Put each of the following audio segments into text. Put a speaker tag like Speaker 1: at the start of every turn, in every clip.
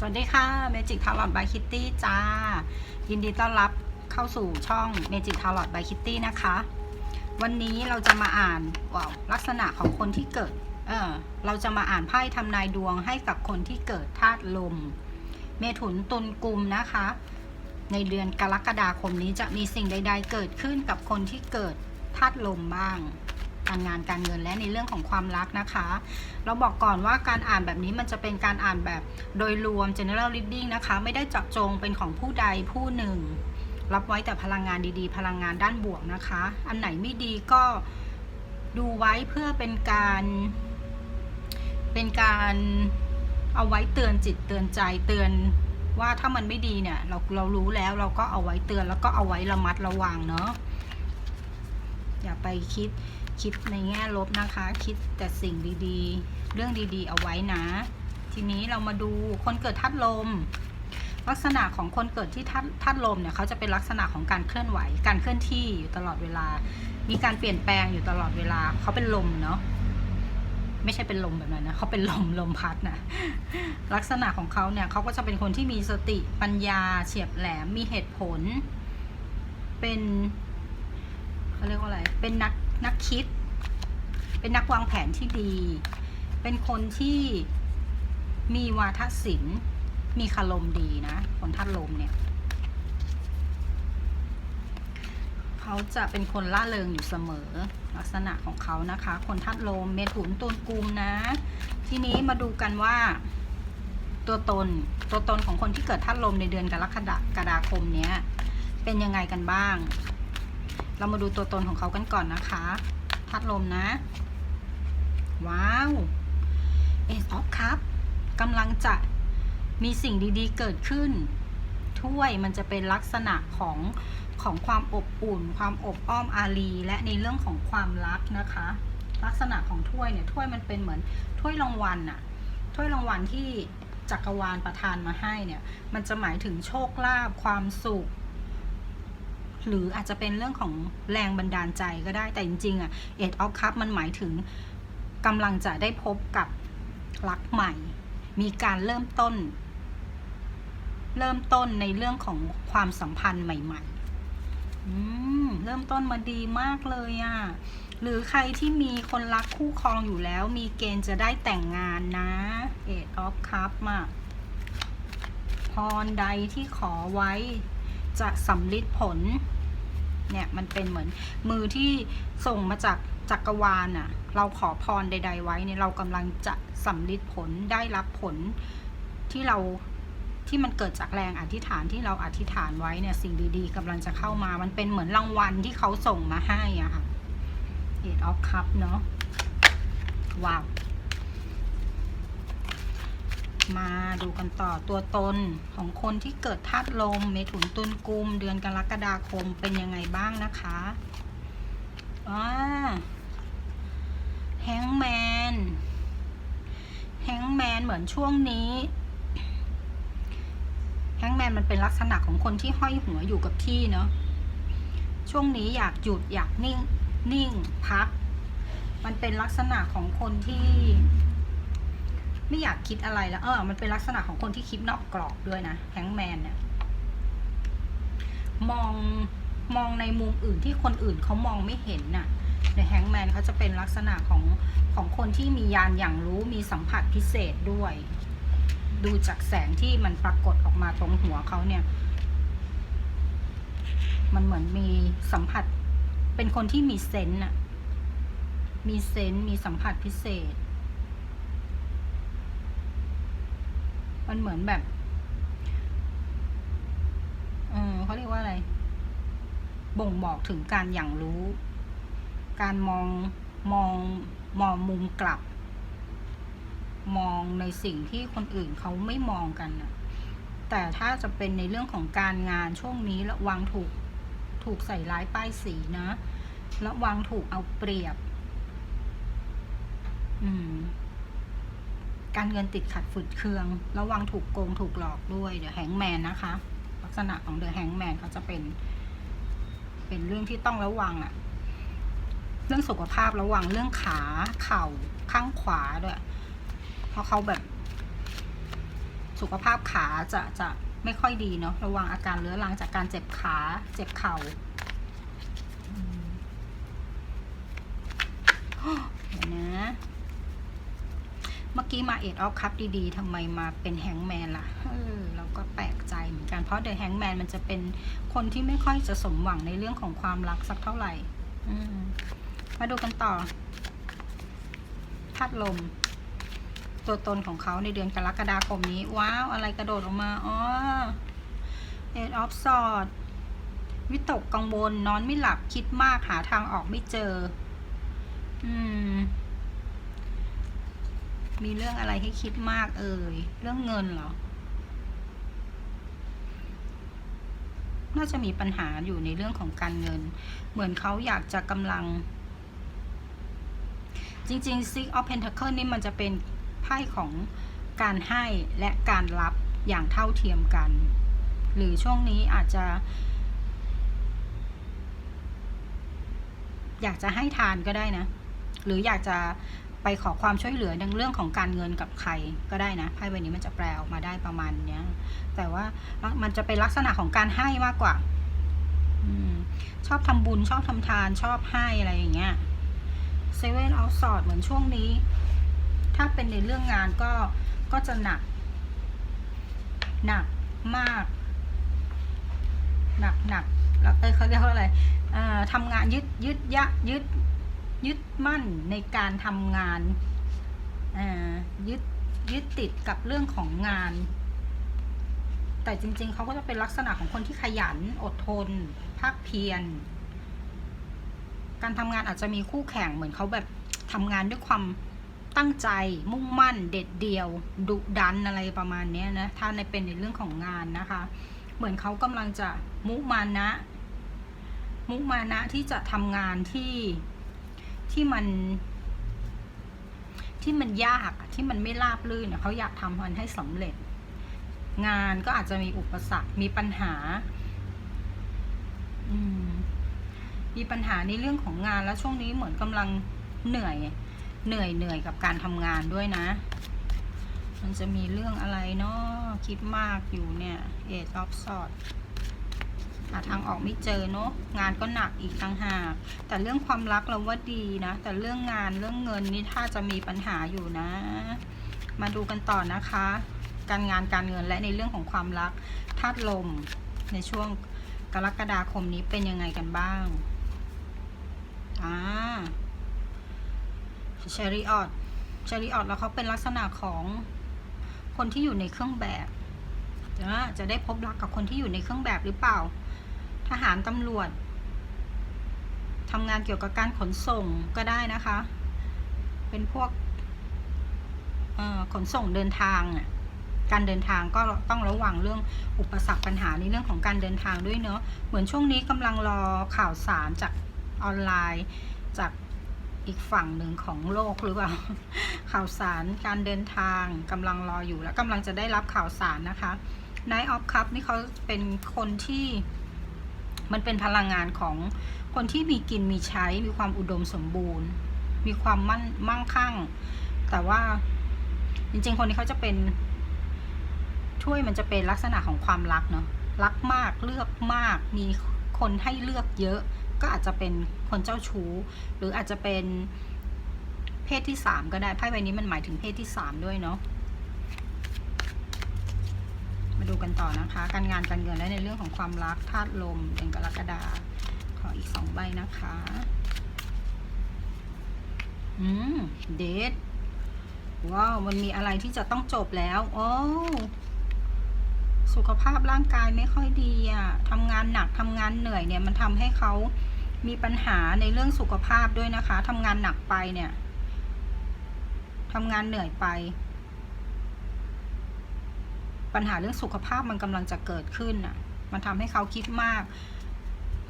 Speaker 1: สวัสดีค่ะ Magic Talent by Kitty จ้า ยินดีต้อนรับเข้าสู่ช่อง Magic Talent by Kitty นะคะ วันนี้เราจะมาอ่านว้าวลักษณะของคนที่เกิดเออเราจะมาอ่านไพ่ทำนายดวงให้กับคนที่เกิดธาตุลม เมถุนตุลกุมนะคะ ในเดือนกรกฎาคมนี้จะมีสิ่งใด ๆ เกิดขึ้นกับคนที่เกิดธาตุลมบ้าง การงานการเงินและในเรื่องของความรักนะคะ เราบอกก่อนว่าการอ่านแบบนี้มันจะเป็นการอ่านแบบโดยรวม general reading นะคะ ไม่ได้เจาะจงเป็นของผู้ใดผู้หนึ่ง รับไว้แต่พลังงานดีๆ พลังงานด้านบวกนะคะ อันไหนไม่ดีก็ดูไว้เพื่อเป็นการ เป็นการเอาไว้เตือนจิตเตือนใจเตือนว่าถ้ามันไม่ดีเนี่ยเราเรารู้แล้วเราก็เอาไว้เตือนแล้วก็เอาไว้ระมัดระวังเนาะอย่าไปคิด คิดในแง่ลบนะคะ คิดแต่สิ่งดีๆ เรื่องดีๆ เอาไว้นะ ทีนี้เรามาดูคนเกิดธาตุลม ลักษณะของคนเกิดที่ธาตุธาตุลมเนี่ยเขาจะเป็นลักษณะของการเคลื่อนไหว การเคลื่อนที่อยู่ตลอดเวลา มีการเปลี่ยนแปลงอยู่ตลอดเวลาเขาเป็นลมเนาะไม่ใช่เป็นลมแบบนั้นนะเขาเป็นลมลมพัดนะลักษณะของเขาเนี่ยเขาก็จะเป็นคนที่มีสติปัญญาเฉียบแหลมมีเหตุผล เป็นเขาเรียกว่าอะไร เป็นนักนักคิด เป็นนักวางแผนที่ดี เป็นคนที่มีวาทศิลป์ มีคารมดีนะ คนธาตุลมเนี่ย เขาจะเป็นคนล่าเริงอยู่เสมอ ลักษณะของเขานะคะ คนธาตุลม เมถุนตุลกุมนะ ทีนี้มาดูกันว่าตัวตน ตัวตนของคนที่เกิดธาตุลมในเดือนกรกฎากฎาคมเนี้ย เป็นยังไงกันบ้าง เรามาดูตัวตนของเขากันก่อนนะคะธาตุลมนะ ว้าวเอสออฟครับกำลังจะมีสิ่งดีๆเกิดขึ้น ถ้วยมันจะเป็นลักษณะของของความอบอุ่น ความอบอ้อมอารีและในเรื่องของความรักนะคะ ลักษณะของถ้วยเนี่ยถ้วยมันเป็นเหมือนถ้วยรางวัลอะถ้วยรางวัลที่จักรวาลประทานมาให้เนี่ย มันจะหมายถึงโชคลาภความสุข หรืออาจจะเป็นเรื่องของแรงบันดาลใจก็ได้แต่จริงๆอะเอ็ดออฟคัพมันหมายถึง กำลังจะได้พบกับรักใหม่ มีการเริ่มต้น เริ่มต้นในเรื่องของความสัมพันธ์ใหม่ๆเริ่มต้นมาดีมากเลยอะ หรือใครที่มีคนรักคู่ครองอยู่แล้ว มีเกณฑ์จะได้แต่งงานนะเอ็ดออฟคัพมาพรใดที่ขอไว้จะสำลิดผล เนี่ยมันเป็นเหมือนมือที่ส่งมาจากจักรวาลน่ะ เราขอพรใด ๆ ไว้เนี่ยเรากำลังจะสำลิดผลได้รับผลที่เราที่มันเกิดจากแรงอธิษฐานที่เราอธิษฐานไว้เนี่ยสิ่งดีๆกำลังจะเข้ามา มันเป็นเหมือนรางวัลที่เขาส่งมาให้อะค่ะ Eight of Cup เนาะว้าวมาดูกันต่อตัวตนของคนที่เกิดธาตุลมเมถุนตุลกุม เดือนกรกฎาคมเป็นยังไงบ้างนะคะอ่า แฮงแมนแฮงแมนเหมือนช่วงนี้แฮงแมนมันเป็นลักษณะของคนที่ห้อยหัวอยู่กับที่เนาะช่วงนี้อยากหยุดอยากนิ่งนิ่งพัก มันเป็นลักษณะของคนที่ ไม่อยากคิดอะไรแล้วเออมันเป็นลักษณะของคนที่คิดนอกกรอบด้วยนะแฮงแมนเนี่ยมองมองในมุมอื่นที่คนอื่นเขามองไม่เห็นน่ะ ในแฮงแมนเขาจะเป็นลักษณะของของคนที่มียานอย่างรู้มีสัมผัสพิเศษด้วย ดูจากแสงที่มันปรากฏออกมาตรงหัวเขาเนี่ย มันเหมือนมีสัมผัส เป็นคนที่มีเซนส์น่ะมีเซนส์มีสัมผัสพิเศษ มันเหมือนแบบเออเขาเรียกว่าอะไร บ่งบอกถึงการอย่างรู้ การมองมองมองมุมกลับ มองในสิ่งที่คนอื่นเขาไม่มองกันน่ะแต่ถ้าจะเป็นในเรื่องของการงานช่วงนี้ระวังถูกถูกใส่ร้ายป้ายสีนะระวังถูกเอาเปรียบ อืม การเงินติดขัดฝืดเคือง ระวังถูกโกงถูกหลอกด้วยเดี๋ยวแฮงแมนนะคะ ลักษณะของเดอะแฮงแมนเขาจะเป็น เป็นเรื่องที่ต้องระวังอะ เรื่องสุขภาพระวังเรื่องขาเข่าข้างขวาด้วย เพราะเขาแบบ สุขภาพขาจะจะไม่ค่อยดีเนาะระวังอาการเรื้อรังจากการเจ็บขาเจ็บเข่าเดี๋ยวนะ เมื่อกี้มาเอ็ดออฟคัพดีๆทำไมมาเป็นแฮงแมนล่ะเออเราก็แปลกใจเหมือนกันเพราะเดอะแฮงแมนมันจะเป็นคนที่ไม่ค่อยจะสมหวังในเรื่องของความรักสักเท่าไหร่ อืม มาดูกันต่อธาตุลม ตัวตนของเขาในเดือนกรกฎาคมนี้ ว้าว อะไรกระโดดออกมา อ๋อ Eight of Swords วิตกกังวลนอนไม่หลับคิดมากหาทางออกไม่เจอ อืม มีเรื่องอะไรให้คิดมากเอ่ย เรื่องเงินเหรอ น่าจะมีปัญหาอยู่ในเรื่องของการเงิน เหมือนเขาอยากจะกำลัง จริงๆ Six of Pentacle นี่มันจะเป็นไพ่ของการให้และการรับอย่างเท่าเทียมกัน หรือช่วงนี้อาจจะ อยากจะให้ทานก็ได้นะ หรืออยากจะไปขอความช่วยเหลือในเรื่องของการเงินกับใครก็ได้นะไพ่ใบนี้มันจะแปลออกมาได้ประมาณเนี้ย แต่ว่ามันจะเป็นลักษณะของการให้มากกว่าอชอบทำบุญชอบทำทานชอบให้อะไรอย่างเงี้ย เซเว่นเอาสอดเหมือนช่วงนี้ ถ้าเป็นในเรื่องงานก็ก็จะหนัก หนักมาก หนักหนักแล้วเอ้ยเขาเรียกว่าอะไรอ่าทำงานยึดยึดยะยึดยึดมั่นในการทำงานอยึดยึดติดกับเรื่องของงาน แต่จริงๆเขาก็จะเป็นลักษณะของคนที่ขยันอดทนภาคเพียร การทำงานอาจจะมีคู่แข่งเหมือนเขาแบบทำงานด้วยความตั้งใจมุ่งมั่นเด็ดเดี่ยวดุดันอะไรประมาณนี้นะถ้าในเป็นในเรื่องของงานนะคะ เหมือนเขากำลังจะมุมานะ มุมานะที่จะทำงานที่ที่มัน ที่มันยากที่มันไม่ราบรื่นเขาอยากทำมันให้สำเร็จ งานก็อาจจะมีอุปสรรคมีปัญหา อืม มีปัญหาในเรื่องของงานแล้วช่วงนี้เหมือนกำลังเหนื่อย เหนื่อยเหนื่อยกับการทำงานด้วยนะ มันจะมีเรื่องอะไรเนาะคิดมากอยู่เนี่ยเอทออฟสอดหาทางออกไม่เจอเนาะงานก็หนักอีกต่างหากแต่เรื่องความรักเราว่าดีนะ แต่เรื่องงานเรื่องเงินนี่ถ้าจะมีปัญหาอยู่นะ มาดูกันต่อนะคะ การงานการเงินและในเรื่องของความรักธาตุลมในช่วงกรกฎาคมนี้เป็นยังไงกันบ้าง อ่าเชอริออดเชอริออดแล้วเขาเป็นลักษณะของคนที่อยู่ในเครื่องแบบนะจะได้พบรักกับคนที่อยู่ในเครื่องแบบหรือเปล่า ทหารตำรวจทำงานเกี่ยวกับการขนส่งก็ได้นะคะ เป็นพวกขนส่งเดินทางอะการเดินทางก็ต้องระวังเรื่องอุปสรรคปัญหาในเรื่องของการเดินทางด้วยเนอะเหมือนช่วงนี้กำลังรอข่าวสารจาก ออนไลน์จากอีกฝั่งหนึ่งของโลกหรือเปล่า ข่าวสารการเดินทางกำลังรออยู่แล้วกำลังจะได้รับข่าวสารนะคะ Night of Cup นี่เขาเป็นคนที่มันเป็นพลังงานของคนที่มีกินมีใช้มีความอุดมสมบูรณ์ มีความมั่นมั่งคั่ง แต่ว่าจริงๆ คนนี้เขาจะเป็นถ้วยมันจะเป็นลักษณะของความรักเนาะรักมากเลือกมากมีคนให้เลือกเยอะ ก็อาจจะเป็นคนเจ้าชู้ หรืออาจจะเป็นเพศที่สามก็ได้ไพ่ใบนี้มันหมายถึงเพศที่สามด้วยเนาะมาดูกันต่อนะคะ การงานการเงินและในเรื่องของความรักธาตุลมเดือนกรกฎาขออีกสองใบนะคะอืมเดทว้าวมันมีอะไรที่จะต้องจบแล้ว โอ้สุขภาพร่างกายไม่ค่อยดีอะ่ะทำงานหนักทำงานเหนื่อยเนี่ย มันทำให้เขา มีปัญหาในเรื่องสุขภาพด้วยนะคะทำงานหนักไปเนี่ยทำงานเหนื่อยไป ปัญหาเรื่องสุขภาพมันกำลังจะเกิดขึ้นอะ มันทำให้เขาคิดมาก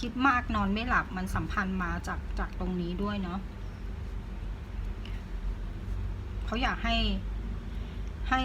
Speaker 1: คิดมากนอนไม่หลับมันสัมพันธ์มาจากจากตรงนี้ด้วยเนาะเขาอยากให้ให้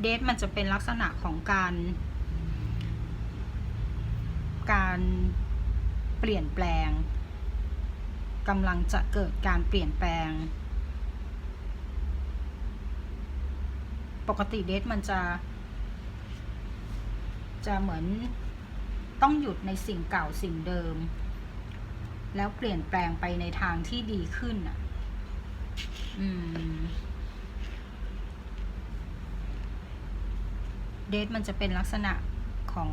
Speaker 1: เดทมันจะเป็นลักษณะของการ การ เปลี่ยนแปลงกำลังจะเกิดการเปลี่ยนแปลง ปกติเดทมันจะ จะเหมือนต้องหยุดในสิ่งเก่าสิ่งเดิม แล้วเปลี่ยนแปลงไปในทางที่ดีขึ้นอะอืมเดทมันจะเป็นลักษณะของ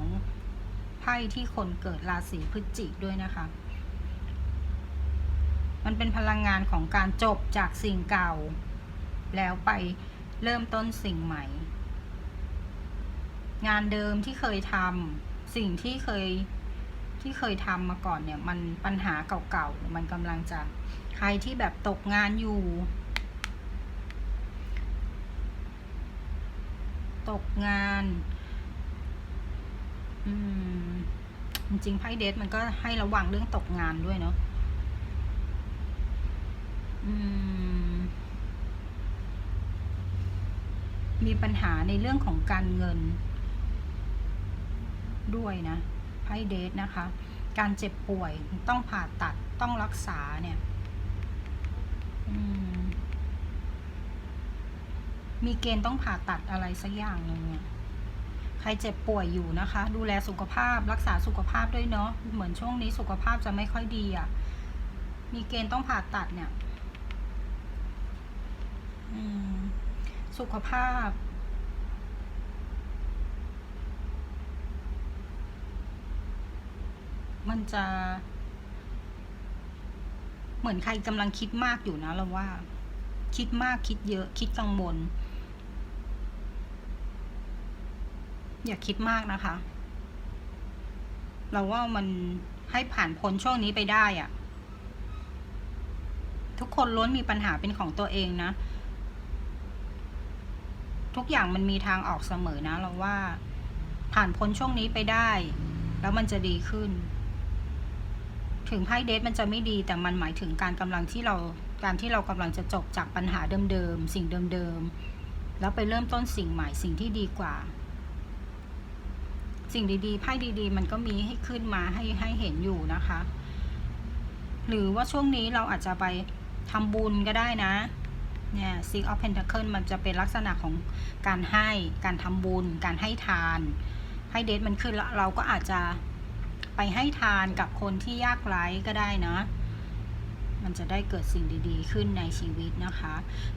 Speaker 1: พ่ที่คนเกิดราศีพฤศจิกด้วยนะคะ มันเป็นพลังงานของการจบจากสิ่งเก่า แล้วไปเริ่มต้นสิ่งใหม่ งานเดิมที่เคยทำสิ่งที่เคยที่เคยทำมาก่อนเนี่ยมันปัญหาเก่าๆมันกำลังจะใครที่แบบตกงานอยู่ ตกงาน อืม จริงๆไพ่เดทมันก็ให้ระวังเรื่องตกงานด้วยเนาะอืม มีปัญหาในเรื่องของการเงิน ด้วยนะไพ่เดทนะคะ การเจ็บป่วยต้องผ่าตัดต้องรักษาเนี่ยมมีเกณฑ์ต้องผ่าตัดอะไรสักอย่างหนึ่งเนี่ย รเจ็บป่วยอยู่นะคะ ดูแลสุขภาพรักษาสุขภาพด้วยเนาะเหมือนช่วงนี้สุขภาพจะไม่ค่อยดีอะ่ะ มีเกณฑ์ต้องผ่าตัดเนี่ยสุขภาพ มันจะ เหมือนใครกำลังคิดมากอยู่นะเราว่า คิดมากคิดเยอะคิดกังวล อย่าคิดมากนะคะ เราว่ามันให้ผ่านพ้นช่วงนี้ไปได้อะทุกคนล้วนมีปัญหาเป็นของตัวเองนะ ทุกอย่างมันมีทางออกเสมอนะ เราว่าผ่านพ้นช่วงนี้ไปได้ แล้วมันจะดีขึ้น ถึงไพ่เดทมันจะไม่ดีแต่มันหมายถึงการกำลังที่เราการที่เรากำลังจะจบจากปัญหาเดิมๆสิ่งเดิมๆแล้วไปเริ่มต้นสิ่งใหม่สิ่งที่ดีกว่า สิ่งดีๆไพ่ดีๆ มันก็มีให้ขึ้นมาให้ให้เห็นอยู่นะคะ หรือว่าช่วงนี้เราอาจจะไปทำบุญก็ได้นะเนี่ย Six of Pentacle มันจะเป็นลักษณะของการให้ การทำบุญ การให้ทานไพ่เดทมันขึ้นแล้วเราก็อาจจะไปให้ทานกับคนที่ยากไร้ก็ได้นะ มันจะได้เกิดสิ่งดี ๆ ขึ้นในชีวิตนะคะ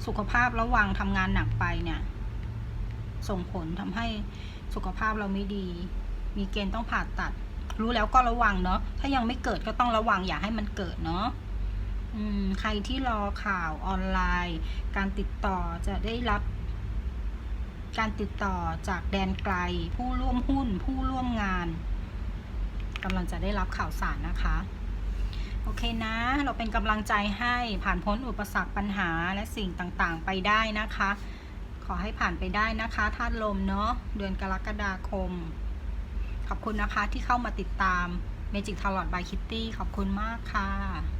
Speaker 1: สุขภาพระวังทำงานหนักไปเนี่ย ส่งผลทำให้สุขภาพเราไม่ดี มีเกณฑ์ต้องผ่าตัด รู้แล้วก็ระวังเนาะ ถ้ายังไม่เกิดก็ต้องระวังอย่าให้มันเกิดเนาะอืมใครที่รอข่าวออนไลน์ การติดต่อจะได้รับการติดต่อจากแดนไกล ผู้ร่วมหุ้น ผู้ร่วมงานกำลังจะได้รับข่าวสารนะคะ โอเคนะ เราเป็นกำลังใจให้ผ่านพ้นอุปสรรคปัญหาและสิ่งต่างๆ ไปได้นะคะ ขอให้ผ่านไปได้นะคะธาตุลมเนาะเดือนกรกฎาคม ขอบคุณนะคะที่เข้ามาติดตาม Magic Tarot by Kitty ขอบคุณมากค่ะ